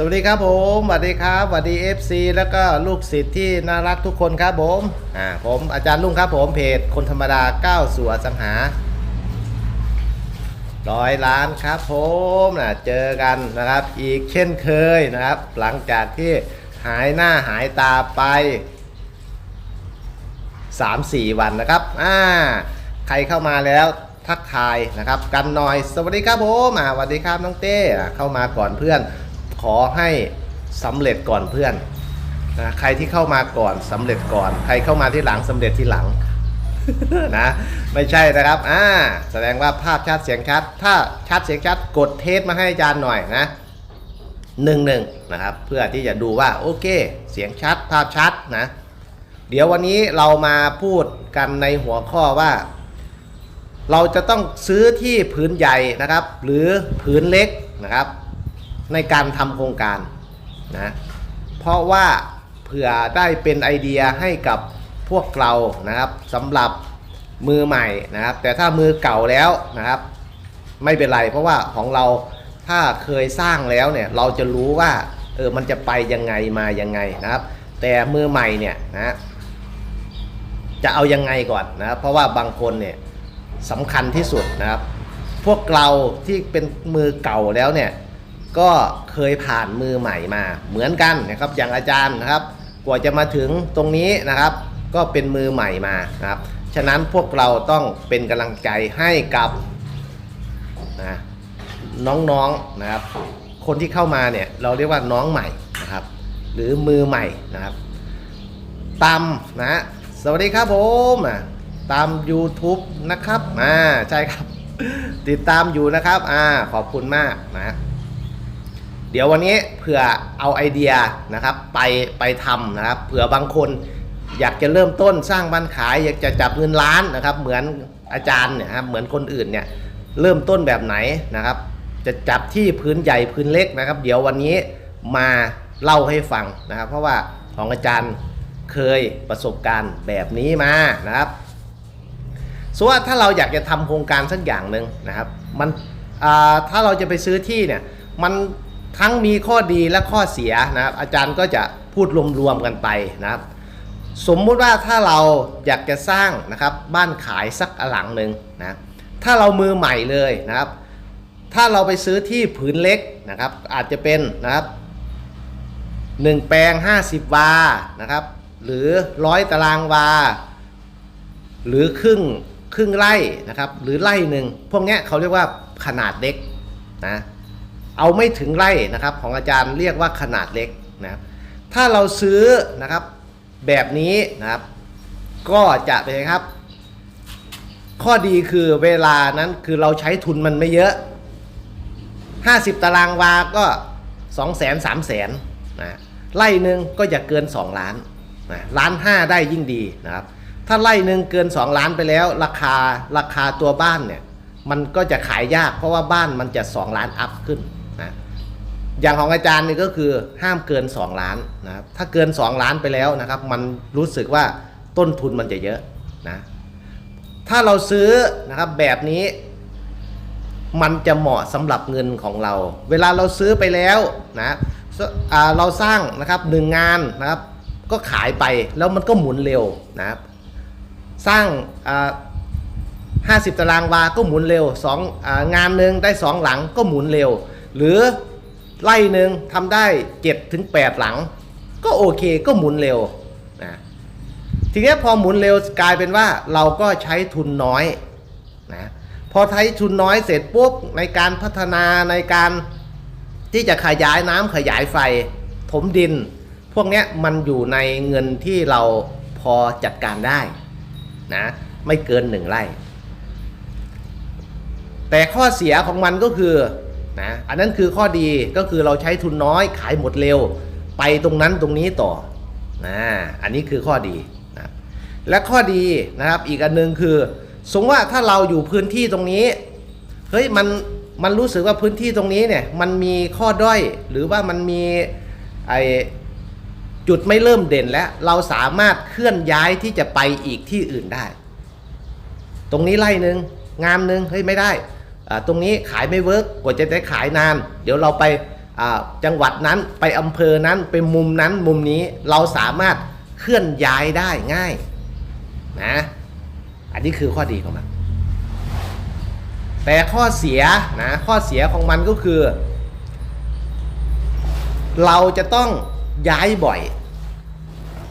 สวัสดีครับผมสวัสดีครับสวัสดี FC แล้วก็ลูกศิษย์ที่น่ารักทุกคนครับผมอ่าผมอาจารย์ลุงครับผมเพจคนธรรมดาก้าวสู่อสังหาร้อยล้านครับผมนะเจอกันนะครับ อีกเช่นเคยนะครับ หลังจากที่หายหน้าหายตาไป 3-4 วันนะครับอ่าใครเข้ามาแล้วทักทายนะครับ กันหน่อยสวัสดีครับผมอ่าสวัสดีครับน้องเต้เข้ามาก่อนเพื่อน ขอให้สำเร็จก่อนเพื่อนนะใครที่เข้ามาก่อนสำเร็จก่อน ใครเข้ามาที่หลังสำเร็จที่หลังนะไม่ใช่นะครับอ่าแสดงว่าภาพชัดเสียงชัด ถ้าชัดเสียงชัดกดเทสมาให้อาจารย์หน่อยนะหนึ่งหนึ่งนะครับ เพื่อที่จะดูว่าโอเค เสียงชัดภาพชัดนะ เดี๋ยววันนี้เรามาพูดกันในหัวข้อว่า เราจะต้องซื้อที่ผืนใหญ่นะครับ หรือผืนเล็กนะครับ ในการทำโครงการนะเพราะว่าเผื่อได้เป็นไอเดียให้กับพวกเรานะครับสำหรับมือใหม่นะครับ แต่ถ้ามือเก่าแล้วนะครับ ไม่เป็นไรเพราะว่าของเราถ้าเคยสร้างแล้วเนี่ยเราจะรู้ว่าเออมันจะไปยังไงมายังไงนะครับ แต่มือใหม่เนี่ยนะจะเอายังไงก่อนนะครับเพราะว่าบางคนเนี่ยสำคัญที่สุดนะครับ พวกเราที่เป็นมือเก่าแล้วเนี่ย ก็เคยผ่านมือใหม่มาเหมือนกันนะครับอย่างอาจารย์นะครับ กว่าจะมาถึงตรงนี้นะครับ ก็เป็นมือใหม่มานะครับฉะนั้นพวกเราต้องเป็นกำลังใจให้กับนะน้องๆนะครับ คนที่เข้ามาเนี่ยเราเรียกว่าน้องใหม่นะครับ หรือมือใหม่นะครับตามนะสวัสดีครับผมอะตาม YouTube นะครับอ่าใช่ครับ ติดตามอยู่นะครับอ่าขอบคุณมากนะ เดี๋ยววันนี้เผื่อเอาไอเดียนะครับไปไปทำนะครับเผื่อบางคนอยากจะเริ่มต้นสร้างบ้านขาย อยากจะจับเงินล้านนะครับ เหมือนอาจารย์เนี่ยครับเหมือนคนอื่นเนี่ยเริ่มต้นแบบไหนนะครับ จะจับที่พื้นใหญ่พื้นเล็กนะครับ เดี๋ยววันนี้มาเล่าให้ฟังนะครับ เพราะว่าของอาจารย์เคยประสบการณ์แบบนี้มานะครับสมมติว่าถ้าเราอยากจะทำโครงการสักอย่างหนึ่งนะครับ มันถ้าเราจะไปซื้อที่เนี่ยมัน ทั้งมีข้อดีและข้อเสียนะครับ อาจารย์ก็จะพูดรวมๆกันไปนะครับ สมมุติว่าถ้าเราอยากจะสร้างนะครับบ้านขายสักหลังหนึ่งนะถ้าเรามือใหม่เลยนะครับ ถ้าเราไปซื้อที่ผืนเล็กนะครับ อาจจะเป็นนะครับ1แปลง 50 วานะครับ หรือร้อยตารางวา หรือครึ่งครึ่งไร่นะครับ หรือไร่หนึ่งพวกนี้เขาเรียกว่าขนาดเล็กนะ เอาไม่ถึงไร่นะครับของอาจารย์เรียกว่าขนาดเล็กนะครับถ้าเราซื้อนะครับแบบนี้นะครับ ก็จะเป็นไงครับ ข้อดีคือเวลานั้นคือเราใช้ทุนมันไม่เยอะ 50 ตารางวาก็ 2 0 0 0 0 0 3 0 0 0 0นะไร่หนึ่งก็อย่าเกิน 2 ล้านนะล้านห้าได้ยิ่งดีนะครับ ถ้าไร่หนึ่งเกิน 2 ล้านไปแล้ว ราคาราคาตัวบ้านเนี่ยมันก็จะขายยากเพราะว่าบ้านมันจะ 2 ล้านอัพขึ้น อย่างของอาจารย์นี่ก็คือห้ามเกิน 2 ล้านนะครับถ้าเกิน 2 ล้านไปแล้วนะครับ มันรู้สึกว่าต้นทุนมันจะเยอะนะถ้าเราซื้อนะครับแบบนี้ มันจะเหมาะสำหรับเงินของเรา เวลาเราซื้อไปแล้วนะเราสร้างนะครับหนึ่งงานนะครับ ก็ขายไปแล้วมันก็หมุนเร็วนะครับสร้างห้าสิบตารางวาก็หมุนเร็วสองอางานหนึ่งได้สองหลังก็หมุนเร็ว หรือ ไล่หนึ่งทำได้เจ็ดถึงแปดหลัง ก็โอเคก็หมุนเร็วนะทีนี้พอหมุนเร็วกลายเป็นว่าเราก็ใช้ทุนน้อยนะพอใช้ทุนน้อยเสร็จปุ๊บในการพัฒนาในการที่จะขยายน้ำขยายไฟ ถมดิน พวกนี้มันอยู่ในเงินที่เราพอจัดการได้นะไม่เกินหนึ่งไร่ แต่ข้อเสียของมันก็คือ นะอันนั้นคือข้อดีก็คือเราใช้ทุนน้อยขายหมดเร็ว ไปตรงนั้นตรงนี้ต่อนะอันนี้คือข้อดีนะและข้อดีนะครับอีกอันหนึงคือ สมมติว่าถ้าเราอยู่พื้นที่ตรงนี้เฮ้ยมันมันรู้สึกว่าพื้นที่ตรงนี้เนี่ยมันมีข้อด้อยหรือว่ามันมีไอจุดไม่เริ่มเด่นแล้ว เราสามารถเคลื่อนย้ายที่จะไปอีกที่อื่นได้ ตรงนี้ไล่หนึ่งงามหนึ่งเฮ้ยไม่ได้ ตรงนี้ขายไม่เวิร์กกว่าจะได้ขายนาน เดี๋ยวเราไปจังหวัดนั้นไปอำเภอนั้นไปมุมนั้นมุมนี้เราสามารถเคลื่อนย้ายได้ง่ายนะอันนี้คือข้อดีของมัน แต่ข้อเสียนะข้อเสียของมันก็คือ เราจะต้องย้ายบ่อย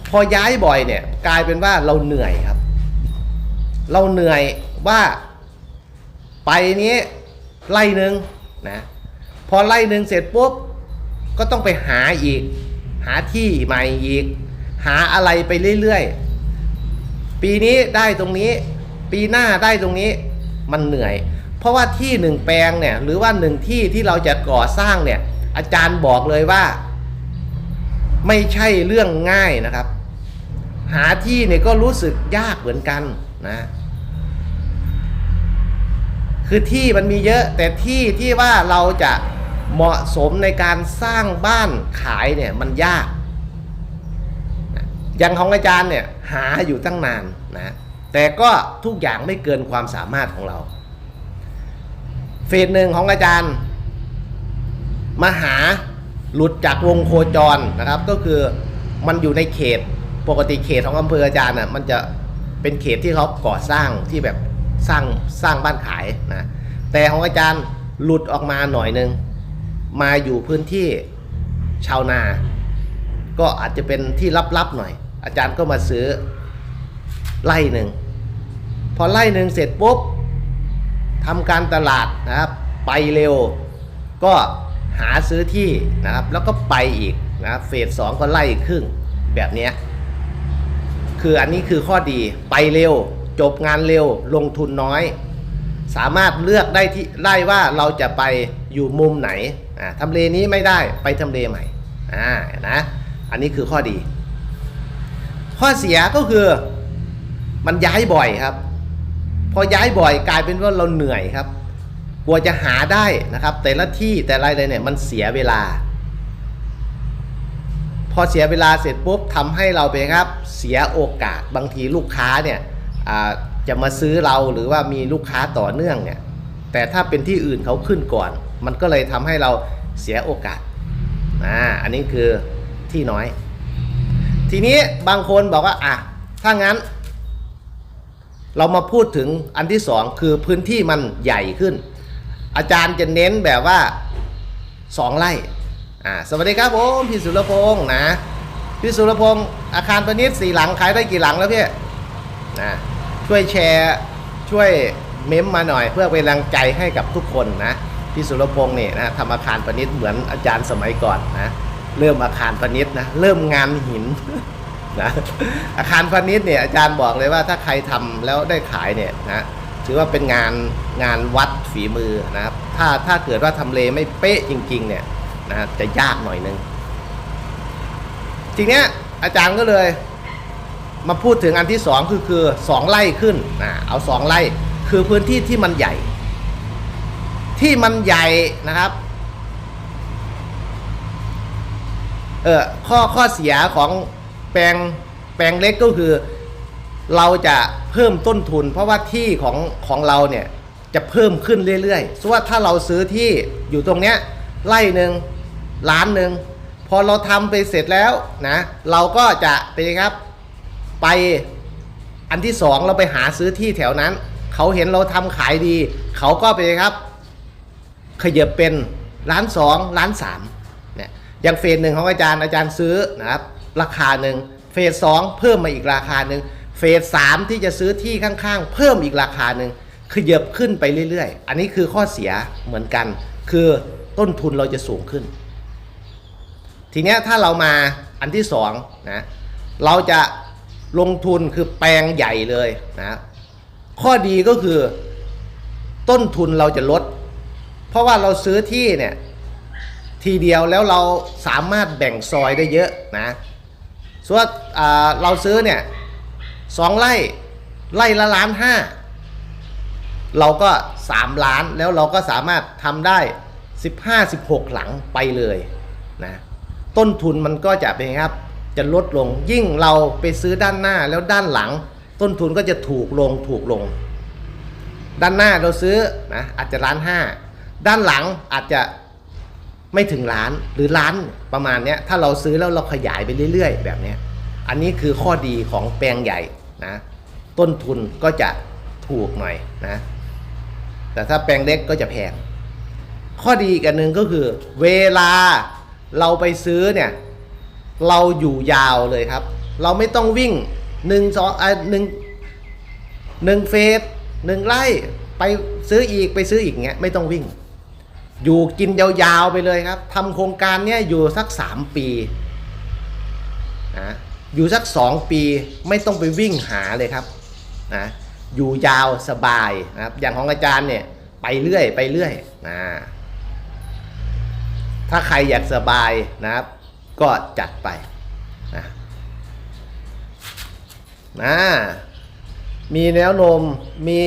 พอย้ายบ่อยเนี่ยกลายเป็นว่าเราเหนื่อยครับ เราเหนื่อยว่า ไปนี้ไล่หนึ่งนะพอไล่หนึ่งเสร็จปุ๊บก็ต้องไปหาอีก หาที่ใหม่อีก หาอะไรไปเรื่อยๆ ปีนี้ได้ตรงนี้ ปีหน้าได้ตรงนี้มันเหนื่อย เพราะว่าที่หนึ่งแปลงเนี่ยหรือว่าหนึ่งที่ที่เราจะก่อสร้างเนี่ยอาจารย์บอกเลยว่า ไม่ใช่เรื่องง่ายนะครับ หาที่เนี่ยก็รู้สึกยากเหมือนกันนะ คือที่มันมีเยอะแต่ที่ที่ว่าเราจะเหมาะสมในการสร้างบ้านขายเนี่ยมันยากอย่างของอาจารย์เนี่ยหาอยู่ตั้งนานนะแต่ก็ทุกอย่างไม่เกินความสามารถของเรา เฟสหนึ่งของอาจารย์มาหาหลุดจากวงโคจรนะครับ ก็คือมันอยู่ในเขตปกติเขตของอำเภออาจารย์น่ะมันจะเป็นเขตที่เขาก่อสร้างที่แบบ สร้างสร้างบ้านขายนะแต่ของอาจารย์หลุดออกมาหน่อยหนึ่งมาอยู่พื้นที่ชาวนา ก็อาจจะเป็นที่ลับๆหน่อย อาจารย์ก็มาซื้อไล่หนึ่งพอไล่หนึ่งเสร็จปุ๊บทำการตลาดนะครับ ไปเร็ว ก็หาซื้อที่นะครับ แล้วก็ไปอีกนะเฟสสองก็ไล่ครึ่งแบบนี้คืออันนี้คือข้อดีไปเร็ว จบงานเร็วลงทุนน้อย สามารถเลือกได้ที่ได้ว่าเราจะไปอยู่มุมไหนอ่าทำเลนี้ไม่ได้ไปทำเลใหม่อ่านะอันนี้คือข้อดี ข้อเสียก็คือมันย้ายบ่อยครับ พอย้ายบ่อยกลายเป็นว่าเราเหนื่อยครับกลัวจะหาได้นะครับ แต่ละที่แต่ละอะไรเนี่ยมันเสียเวลา พอเสียเวลาเสร็จปุ๊บทำให้เราไปครับ เสียโอกาสบางทีลูกค้าเนี่ย จะมาซื้อเราหรือว่ามีลูกค้าต่อเนื่องเนี่ยแต่ถ้าเป็นที่อื่นเขาขึ้นก่อน มันก็เลยทำให้เราเสียโอกาสอ่าอันนี้คือที่น้อย ทีนี้บางคนบอกว่าอะถ้างั้น เรามาพูดถึงอันที่สองคือพื้นที่มันใหญ่ขึ้น อาจารย์จะเน้นแบบว่าสองไร่อ่าสวัสดีครับผมพี่สุรพงศ์นะพี่สุรพงศ์อาคารพาณิชย์สี่หลังขายได้กี่หลังแล้วพี่นะ ช่วยแชร์ช่วยเม้มมาหน่อย เพื่อเป็นแรงใจให้กับทุกคนนะพี่สุรพงศ์เนี่ยนะทำอาคารพาณิชย์เหมือนอาจารย์สมัยก่อนนะเริ่มอาคารพาณิชย์นะเริ่มงานหินนะอาคารพาณิชย์เนี่ยอาจารย์บอกเลยว่าถ้าใครทำแล้วได้ขายเนี่ยนะถือว่าเป็นงานงานวัดฝีมือนะครับถ้าถ้าเกิดว่าทำเลไม่เป๊ะจริง ๆ เนี่ยนะจะยากหน่อยนึงทีเนี้ยอาจารย์ก็เลย มาพูดถึงอันที่สองคือคือสองไร่ขึ้นนะเอาสองไร่คือพื้นที่ที่มันใหญ่ ที่มันใหญ่นะครับเออข้อข้อเสียของแปลงแปลงเล็กก็คือ เราจะเพิ่มต้นทุน เพราะว่าที่ของของเราเนี่ยจะเพิ่มขึ้นเรื่อยๆสมมติว่าถ้าเราซื้อที่อยู่ตรงเนี้ยไร่หนึ่งล้านหนึ่งพอเราทำไปเสร็จแล้วนะ เราก็จะเป็นไงครับ ไปอันที่สองเราไปหาซื้อที่แถวนั้น เขาเห็นเราทำขายดี เขาก็ไปครับ ขยับเป็นล้านสองล้านสามเนี่ยอย่างเฟสหนึ่งของอาจารย์อาจารย์ซื้อนะครับ ราคาหนึ่งเฟสสองเพิ่มมาอีกราคาหนึ่งเฟสสามที่จะซื้อที่ข้างๆ เพิ่มอีกราคาหนึ่งขยับขึ้นไปเรื่อยๆ อันนี้คือข้อเสียเหมือนกัน คือต้นทุนเราจะสูงขึ้น ทีนี้ถ้าเรามาอันที่สองนะเราจะ ลงทุนคือแปลงใหญ่เลยนะข้อดีก็คือต้นทุนเราจะลด เพราะว่าเราซื้อที่เนี่ย ทีเดียวแล้วเราสามารถแบ่งซอยได้เยอะนะส่วนอ่าเราซื้อเนี่ยสองไร่ไร่ละล้านห้าเราก็สามล้านแล้วเราก็สามารถทำได้สิบห้าสิบหกหลังไปเลยนะต้นทุนมันก็จะเป็นครับ จะลดลง ยิ่งเราไปซื้อด้านหน้าแล้วด้านหลัง ต้นทุนก็จะถูกลงถูกลง ด้านหน้าเราซื้อนะอาจจะล้านห้าด้านหลังอาจจะไม่ถึงล้านหรือล้านประมาณนี้ถ้าเราซื้อแล้วเราขยายไปเรื่อย ๆ แบบนี้อันนี้คือข้อดีของแปลงใหญ่นะต้นทุนก็จะถูกหน่อยนะ แต่ถ้าแปลงเล็กก็จะแพง ข้อดีอีกอันหนึ่งก็คือ เวลาเราไปซื้อเนี่ย เราอยู่ยาวเลยครับ เราไม่ต้องวิ่งหนึ่งสองอะหนึ่งหนึ่งเฟสหนึ่งไร่ไปซื้ออีกไปซื้ออีกเงี้ยไม่ต้องวิ่ง อยู่กินยาวๆไปเลยครับทำโครงการเนี้ยอยู่สักสามปีนะอยู่สักสองปีไม่ต้องไปวิ่งหาเลยครับนะอยู่ยาวสบายนะครับอย่างของอาจารย์เนี่ยไปเรื่อยไปเรื่อยนะถ้าใครอยากสบายนะครับ ก็จัดไปนะนะมีแนวโน้มมี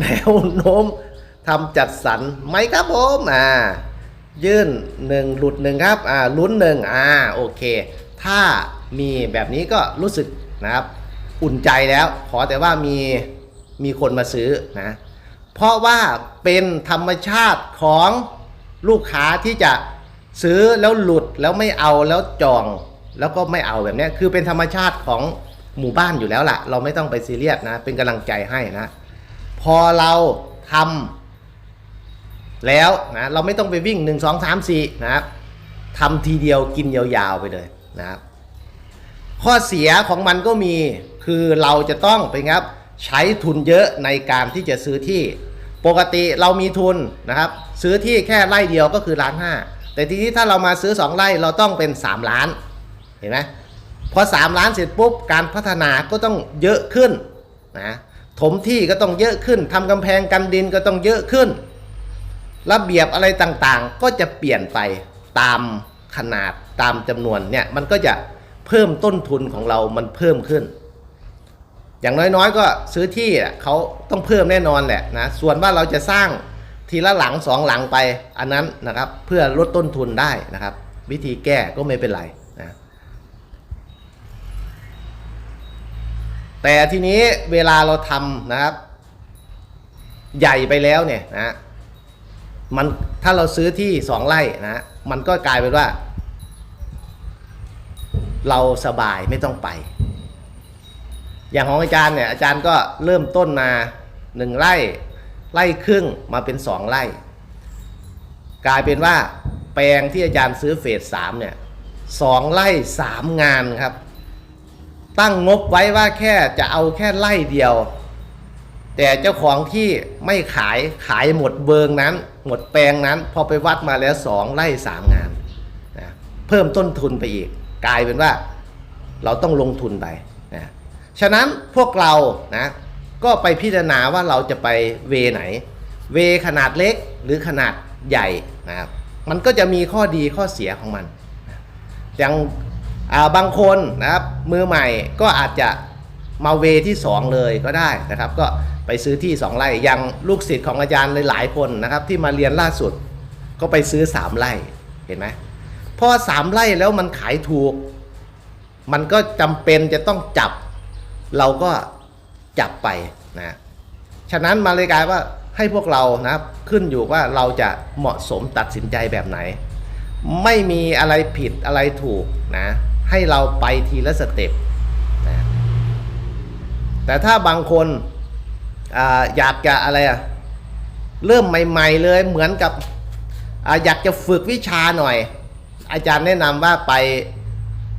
แนวโน้มทำจัดสรรไหมครับผมอ่ายื่นหนึ่งหลุดหนึ่งครับอ่าลุ้นหนึ่งอ่าโอเค ถ้ามีแบบนี้ก็รู้สึกนะครับ อุ่นใจแล้ว ขอแต่ว่ามีมีคนมาซื้อนะเพราะว่าเป็นธรรมชาติของลูกค้าที่จะ ซื้อแล้วหลุดแล้วไม่เอาแล้วจอง แล้วก็ไม่เอาแบบนี้คือเป็นธรรมชาติของหมู่บ้านอยู่แล้วล่ะ เราไม่ต้องไปซีเรียสนะ เป็นกำลังใจให้นะ พอเราทำแล้วนะเราไม่ต้องไปวิ่ง 1 2 3 4นะครับทำทีเดียวกินยาวๆไปเลยนะครับข้อเสียของมันก็มีคือเราจะต้องเป็นครับใช้ทุนเยอะในการที่จะซื้อที่ ปกติเรามีทุนนะครับ ซื้อที่แค่ไร่เดียวก็คือล้านห้า แต่ทีนี้ถ้าเรามาซื้อ 2 ไร่เราต้องเป็น 3 ล้าน เห็นไหมพอ 3 ล้านเสร็จปุ๊บการพัฒนาก็ต้องเยอะขึ้นนะถมที่ก็ต้องเยอะขึ้นทำกำแพงกันดินก็ต้องเยอะขึ้น ระเบียบอะไรต่างๆ ก็จะเปลี่ยนไปตามขนาดตามจำนวนเนี่ยมันก็จะเพิ่มต้นทุนของเรามันเพิ่มขึ้น อย่างน้อยๆ ก็ซื้อที่เขาต้องเพิ่มแน่นอนแหละนะส่วนว่าเราจะสร้าง ทีละหลังสองหลังไปอันนั้นนะครับเพื่อลดต้นทุนได้นะครับ วิธีแก้ก็ไม่เป็นไรนะแต่ทีนี้เวลาเราทำนะครับ ใหญ่ไปแล้วเนี่ยนะมันถ้าเราซื้อที่สองไร่นะมันก็กลายเป็นว่า เราสบายไม่ต้องไป อย่างของอาจารย์เนี่ยอาจารย์ก็เริ่มต้นมาหนึ่งไร่ ไร่ครึ่งมาเป็นสองไร่ กลายเป็นว่าแปลงที่อาจารย์ซื้อเฟสสามเนี่ยสองไร่สามงานครับ ตั้งงบไว้ว่าแค่จะเอาแค่ไร่เดียว แต่เจ้าของที่ไม่ขายขายหมดเบิงนั้น หมดแปลงนั้น พอไปวัดมาแล้วสองไร่สามงานนะเพิ่มต้นทุนไปอีก กลายเป็นว่าเราต้องลงทุนไปนะฉะนั้นพวกเรานะ ก็ไปพิจารณาว่าเราจะไปเวไหน เวขนาดเล็กหรือขนาดใหญ่นะครับ มันก็จะมีข้อดีข้อเสียของมัน อย่างอ่าบางคนนะครับมือใหม่ก็อาจจะมาเวที่ 2 เลยก็ได้นะครับ ก็ไปซื้อที่ 2ไร่อย่างลูกศิษย์ของอาจารย์หลายๆคนนะครับ ที่มาเรียนล่าสุดก็ไปซื้อ 3ไร่เห็นไหมพอสามไร่แล้วมันขายถูก มันก็จำเป็นจะต้องจับ เราก็ จับไปนะฉะนั้นมาเลยกลายว่าให้พวกเรานะครับขึ้นอยู่ว่าเราจะเหมาะสมตัดสินใจแบบไหน ไม่มีอะไรผิดอะไรถูกนะให้เราไปทีละสเต็ปนะแต่ถ้าบางคนออยากจะอะไรอะเริ่มใหม่ ๆ เลยเหมือนกับออยากจะฝึกวิชาหน่อย อาจารย์แนะนำว่าไป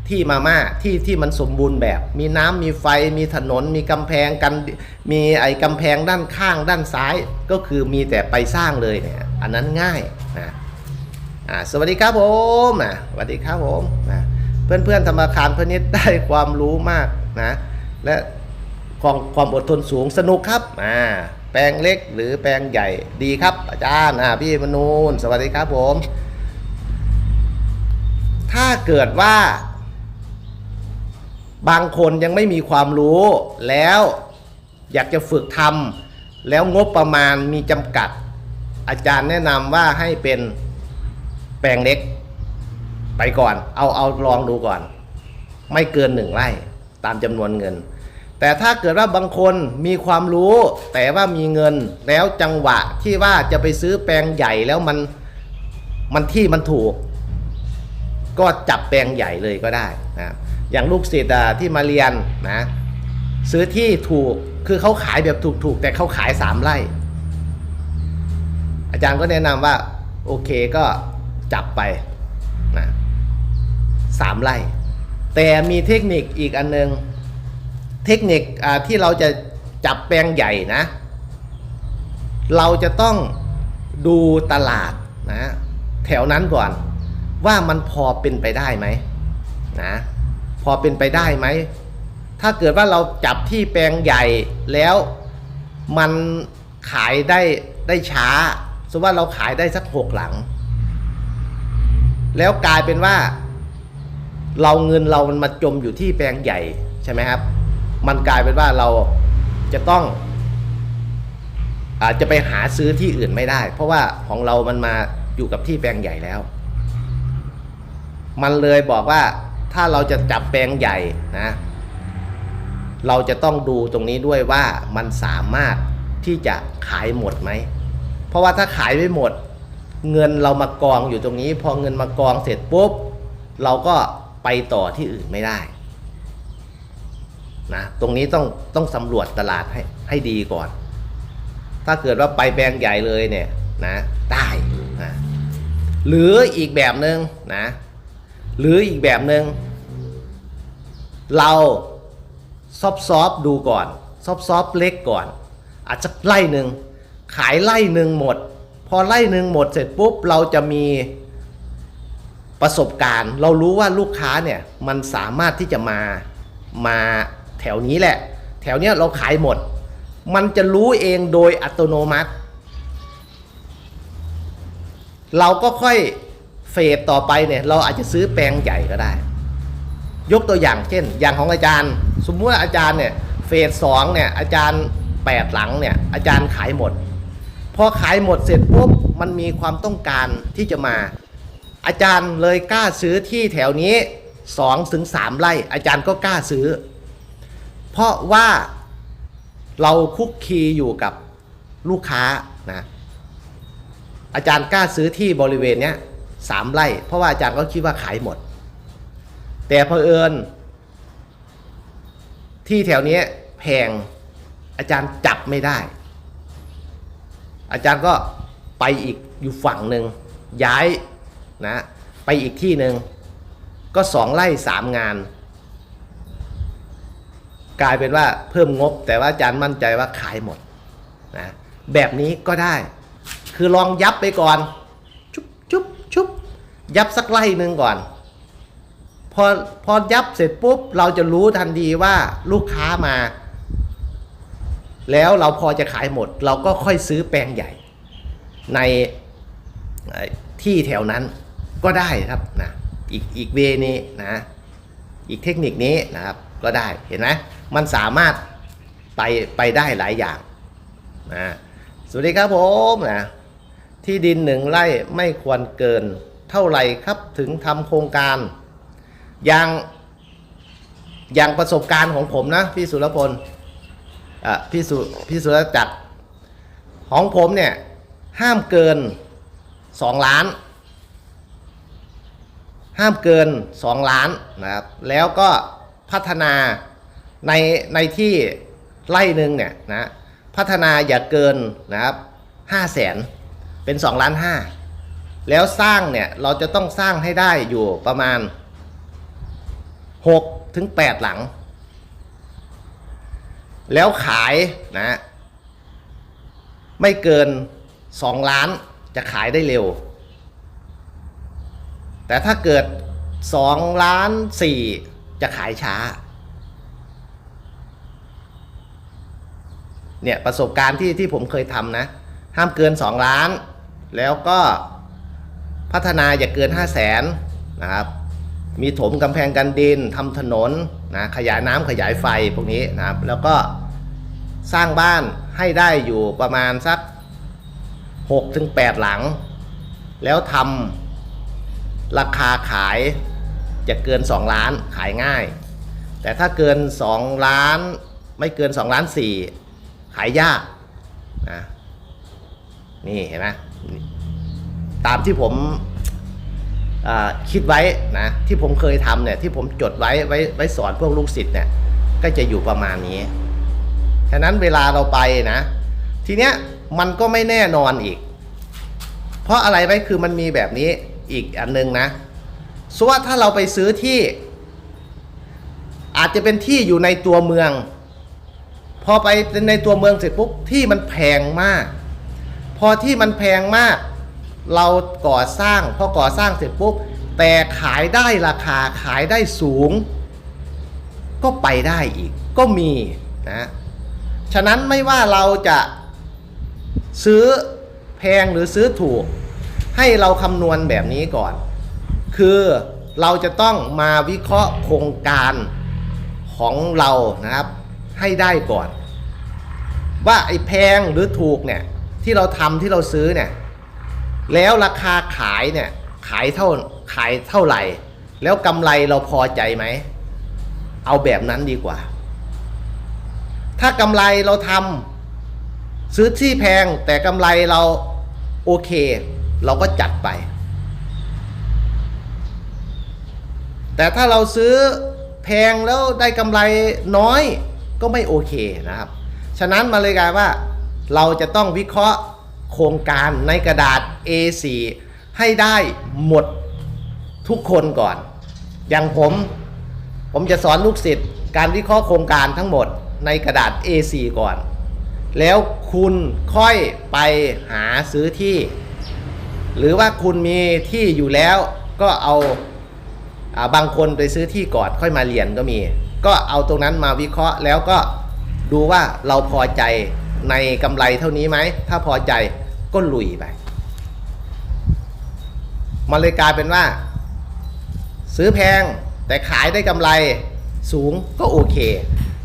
ที่มาม่าที่ที่มันสมบูรณ์แบบ มีน้ำมีไฟมีถนน มีกำแพงกันมีไอ้กำแพงด้านข้างด้านซ้ายก็คือมีแต่ไปสร้างเลยเนี่ยอันนั้นง่ายนะอ่าสวัสดีครับผมอะสวัสดีครับผมนะเพื่อนๆธรรมคารพนิษได้ความรู้มากนะและความความอดทนสูงสนุกครับอ่าแปลงเล็กหรือแปลงใหญ่ดีครับ อาจารย์อ่าพี่มนูนสวัสดีครับผม ถ้าเกิดว่า บางคนยังไม่มีความรู้แล้วอยากจะฝึกทำแล้วงบประมาณมีจำกัด อาจารย์แนะนำว่าให้เป็นแปลงเล็ก ไปก่อน เอาเอาลองดูก่อน ไม่เกินหนึ่งไร่ตามจำนวนเงิน แต่ถ้าเกิดว่าบางคนมีความรู้ แต่ว่ามีเงินแล้วจังหวะที่ว่าจะไปซื้อแปลงใหญ่แล้วมันมันที่มันถูก ก็จับแปลงใหญ่เลยก็ได้นะ อย่างลูกศิษย์ที่มาเรียนนะซื้อที่ถูกคือเขาขายแบบถูกๆ แต่เขาขายสามไร่ อาจารย์ก็แนะนำว่า โอเคก็จับไปนะสามไร่ แต่มีเทคนิคอีกอันนึง เทคนิคที่เราจะจับแปลงใหญ่นะ เราจะต้องดูตลาดนะ แถวนั้นก่อน ว่ามันพอเป็นไปได้ไหมนะ อเป็นไปได้ไหม ถ้าเกิดว่าเราจับที่แปลงใหญ่แล้วมันขายได้ได้ช้า สมมติว่าเราขายได้สักหกหลัง แล้วกลายเป็นว่า เราเงินเรามันมาจมอยู่ที่แปลงใหญ่ใช่ไหมครับ มันกลายเป็นว่าเราจะต้องอาจจะไปหาซื้อที่อื่นไม่ได้ เพราะว่าของเรามันมาอยู่กับที่แปลงใหญ่แล้ว มันเลยบอกว่า ถ้าเราจะจับแปลงใหญ่นะ เราจะต้องดูตรงนี้ด้วยว่ามันสามารถที่จะขายหมดไหม เพราะว่าถ้าขายไม่หมด เงินเรามากองอยู่ตรงนี้ พอเงินมากองเสร็จปุ๊บ เราก็ไปต่อที่อื่นไม่ได้นะตรงนี้ต้องต้องสำรวจตลาดให้ให้ดีก่อน ถ้าเกิดว่าไปแปลงใหญ่เลยเนี่ยนะได้นะหรืออีกแบบหนึ่งนะหรืออีกแบบหนึง่ง เราซอฟซอฟดูก่อนซอฟซอฟเล็กก่อน อาจจะไล่หนึ่งขายไล่หนึ่งหมด พอไล่หนึ่งหมดเสร็จปุ๊บเราจะมีประสบการณ์ เรารู้ว่าลูกค้าเนี่ยมันสามารถที่จะมามาแถวนี้แหละ แถวเนี้ยเราขายหมด มันจะรู้เองโดยอัตโนมัติ เราก็ค่อยเฟสต่อไปเนี่ยเราอาจจะซื้อแปลงใหญ่ก็ได้ ยกตัวอย่างเช่น อย่างของอาจารย์ สมมุติว่าอาจารย์เนี่ยเฟสสองเนี่ยอาจารย์แปดหลังเนี่ยอาจารย์ขายหมด พอขายหมดเสร็จปุ๊บมันมีความต้องการที่จะมา อาจารย์เลยกล้าซื้อที่แถวนี้2ถึง3ไร่ อาจารย์ก็กล้าซื้อ เพราะว่าเราคุกคีอยู่กับลูกค้านะอาจารย์กล้าซื้อที่บริเวณเนี้ยสามไร่ เพราะว่าอาจารย์ก็คิดว่าขายหมด แต่เผอิญที่แถวนี้แพงอาจารย์จับไม่ได้ อาจารย์ก็ไปอีกอยู่ฝั่งหนึ่งย้ายนะไปอีกที่หนึ่งก็สองไร่สามงาน กลายเป็นว่าเพิ่มงบ แต่ว่าอาจารย์มั่นใจว่าขายหมดนะแบบนี้ก็ได้ คือลองยับไปก่อน ชุบชุบชุบยับสักไล่หนึ่งก่อน พอพอยับเสร็จปุ๊บ เราจะรู้ทันทีว่าลูกค้ามา แล้วเราพอจะขายหมด เราก็ค่อยซื้อแปลงใหญ่ ในที่แถวนั้นก็ได้ครับนะอีกอีกเวนี้นะอีกเทคนิคนี้นะครับก็ได้เห็นไหมมันสามารถไปไปได้หลายอย่างนะสวัสดีครับผมนะที่ดินหนึ่งไร่ไม่ควรเกินเท่าไหร่ครับถึงทำโครงการ อย่างอย่างประสบการณ์ของผมนะพี่สุรพลอะพี่สุพี่สุรจักรของผมเนี่ย ห้ามเกิน2ล้าน ห้ามเกิน2ล้านนะครับแล้วก็พัฒนาในในที่ไร่หนึ่งเนี่ยนะพัฒนาอย่าเกินนะครับห้าแสนเป็น2ล้านห้าแล้วสร้างเนี่ยเราจะต้องสร้างให้ได้อยู่ประมาณ 6ถึง8หลัง แล้วขายนะ ไม่เกิน2ล้านจะขายได้เร็ว แต่ถ้าเกิด2ล้าน4จะขายช้า เนี่ยประสบการณ์ที่ที่ผมเคยทำนะ ห้ามเกิน2ล้าน แล้วก็พัฒนาอย่าเกิน5 0 0แสนนะครับ มีถมกำแพงกันดินทำถนนนะขยายน้ำขยายไฟพวกนี้นะครับแล้วก็สร้างบ้านให้ได้อยู่ประมาณสัก6ถึง8หลัง แล้วทำราคาขายจะเกิน 2 ล้านขายง่าย แต่ถ้าเกิน 2 ล้านไม่เกิน 2 ล้าน 4 ขายยากนะนี่เห็นไหมตามที่ผม คิดไว้นะที่ผมเคยทำเนี่ยที่ผมจดไว้ไว้ไว้สอนพวกลูกศิษย์เนี่ยก็จะอยู่ประมาณนี้ฉะนั้นเวลาเราไปนะ ทีเนี้ยมันก็ไม่แน่นอนอีก เพราะอะไรไหมคือมันมีแบบนี้อีกอันนึงนะสว่าถ้าเราไปซื้อที่ อาจจะเป็นที่อยู่ในตัวเมือง พอไปในตัวเมืองเสร็จปุ๊บที่มันแพงมาก พอที่มันแพงมาก เราก่อสร้างพอก่อสร้างเสร็จปุ๊บแต่ขายได้ราคาขายได้สูง ก็ไปได้อีก ก็มีนะฉะนั้นไม่ว่าเราจะซื้อแพงหรือซื้อถูก ให้เราคำนวณแบบนี้ก่อน คือเราจะต้องมาวิเคราะห์โครงการของเรานะครับให้ได้ก่อน ว่าไอ้แพงหรือถูกเนี่ยที่เราทำที่เราซื้อเนี่ย แล้วราคาขายเนี่ยขายเท่าขายเท่าไหร่ แล้วกำไรเราพอใจไหม เอาแบบนั้นดีกว่า ถ้ากำไรเราทำซื้อที่แพงแต่กำไรเราโอเค เราก็จัดไป แต่ถ้าเราซื้อแพงแล้วได้กำไรน้อยก็ไม่โอเคนะครับ ฉะนั้นมาเลยกลายว่าเราจะต้องวิเคราะห์ โครงการในกระดาษ A4 ให้ได้หมดทุกคนก่อน อย่างผม ผมจะสอนลูกศิษย์การวิเคราะห์โครงการทั้งหมดในกระดาษ A4 ก่อน แล้วคุณค่อยไปหาซื้อที่ หรือว่าคุณมีที่อยู่แล้วก็เอาอาบางคนไปซื้อที่ก่อนค่อยมาเรียนก็มี ก็เอาตรงนั้นมาวิเคราะห์แล้วก็ดูว่าเราพอใจ ในกำไรเท่านี้ไหม ถ้าพอใจก็ลุยไป มันเลยกลายเป็นว่า ซื้อแพงแต่ขายได้กำไรสูงก็โอเค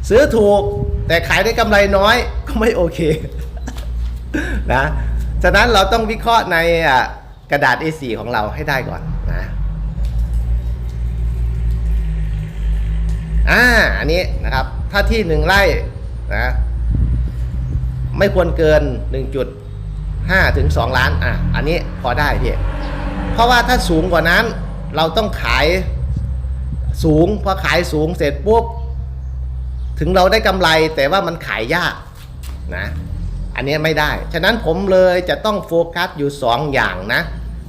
ซื้อถูกแต่ขายได้กำไรน้อยก็ไม่โอเคนะฉะนั้นเราต้องวิเคราะห์ในกระดาษ A4 ของเราให้ได้ก่อนนะอ่าอันนี้นะครับ ถ้าที่หนึ่งไร่นะ ไม่ควรเกิน 1.5 ถึง 2 ล้านอะอันนี้พอได้พี่เพราะว่าถ้าสูงกว่านั้นเราต้องขายสูงพอขายสูงเสร็จปุ๊บถึงเราได้กำไรแต่ว่ามันขายยากนะอันนี้ไม่ได้ ฉะนั้นผมเลยจะต้องโฟกัสอยู่ 2 อย่างนะ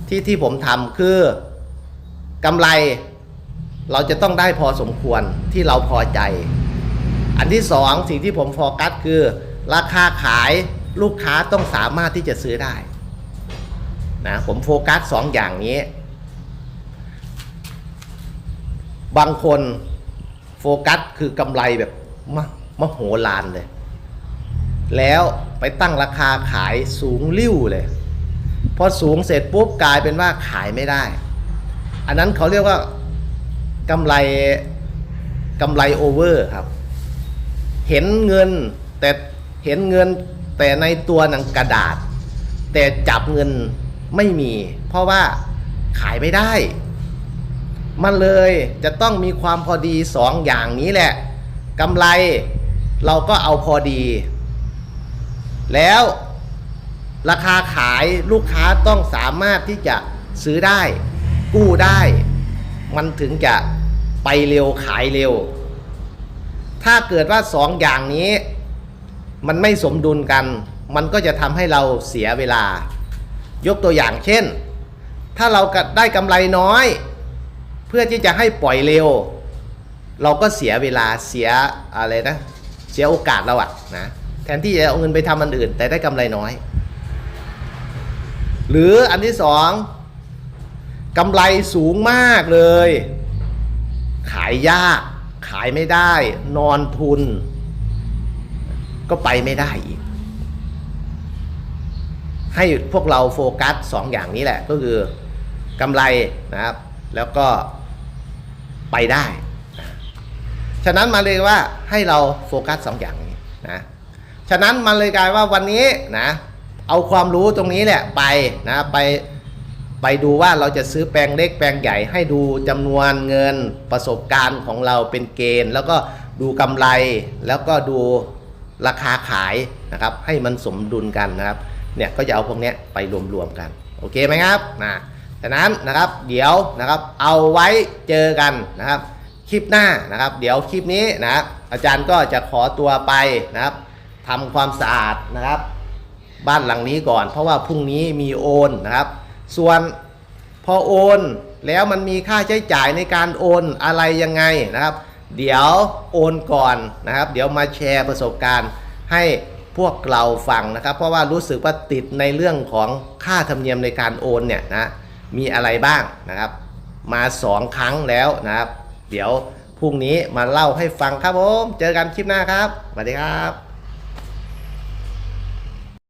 ที่ที่ผมทำคือกำไร เราจะต้องได้พอสมควรที่เราพอใจ อันที่สองสิ่งที่ผมโฟกัสคือ ราคาขายลูกค้าต้องสามารถที่จะซื้อได้นะผมโฟกัสสองอย่างนี้ บางคนโฟกัสคือกำไรแบบมะมโหฬารเลย แล้วไปตั้งราคาขายสูงริ้วเลย พอสูงเสร็จปุ๊บกลายเป็นว่าขายไม่ได้ อันนั้นเขาเรียกว่ากำไรกำไรโอเวอร์ครับ เห็นเงินแต่ เห็นเงินแต่ในตัวหนังกระดาษ แต่จับเงินไม่มี เพราะว่าขายไม่ได้ มันเลยจะต้องมีความพอดีสองอย่างนี้แหละกำไรเราก็เอาพอดี แล้วราคาขายลูกค้าต้องสามารถที่จะซื้อได้ กู้ได้ มันถึงจะไปเร็วขายเร็ว ถ้าเกิดว่าสองอย่างนี้ มันไม่สมดุลกัน มันก็จะทำให้เราเสียเวลา ยกตัวอย่างเช่น ถ้าเราได้กำไรน้อย เพื่อที่จะให้ปล่อยเร็ว เราก็เสียเวลาเสียอะไรนะ เสียโอกาสเราอะนะแทนที่จะเอาเงินไปทำอันอื่น แต่ได้กำไรน้อย หรืออันที่สองกำไรสูงมากเลย ขายยาก ขายไม่ได้ นอนทุน ก็ไปไม่ได้อีก ให้พวกเราโฟกัสสองอย่างนี้แหละ ก็คือกำไรนะครับ แล้วก็ไปได้ ฉะนั้นมาเลยว่าให้เราโฟกัสสองอย่างนี้นะฉะนั้นมันเลยกลายว่าวันนี้นะเอาความรู้ตรงนี้แหละไปนะไปไปดูว่าเราจะซื้อแปลงเล็กแปลงใหญ่ให้ดูจำนวนเงินประสบการณ์ของเราเป็นเกณฑ์ แล้วก็ดูกำไรแล้วก็ดู ราคาขายนะครับให้มันสมดุลกันนะครับเนี่ยก็จะเอาพวกนี้ไปรวมๆกันโอเคไหมครับนะฉะนั้นนะครับเดี๋ยวนะครับเอาไว้เจอกันนะครับคลิปหน้านะครับ เดี๋ยวคลิปนี้นะครับอาจารย์ก็จะขอตัวไปนะครับทำความสะอาดนะครับ บ้านหลังนี้ก่อน เพราะว่าพรุ่งนี้มีโอนนะครับ ส่วนพอโอนแล้วมันมีค่าใช้จ่ายในการโอนอะไรยังไงนะครับ เดี๋ยวโอนก่อนนะครับ เดี๋ยวมาแชร์ประสบการณ์ให้พวกเราฟังนะครับ เพราะว่ารู้สึกว่าติดในเรื่องของค่าธรรมเนียมในการโอนเนี่ยนะมีอะไรบ้างนะครับ มาสองครั้งแล้วนะครับ เดี๋ยวพรุ่งนี้มาเล่าให้ฟังครับผม เจอกันคลิปหน้าครับสวัสดีครับ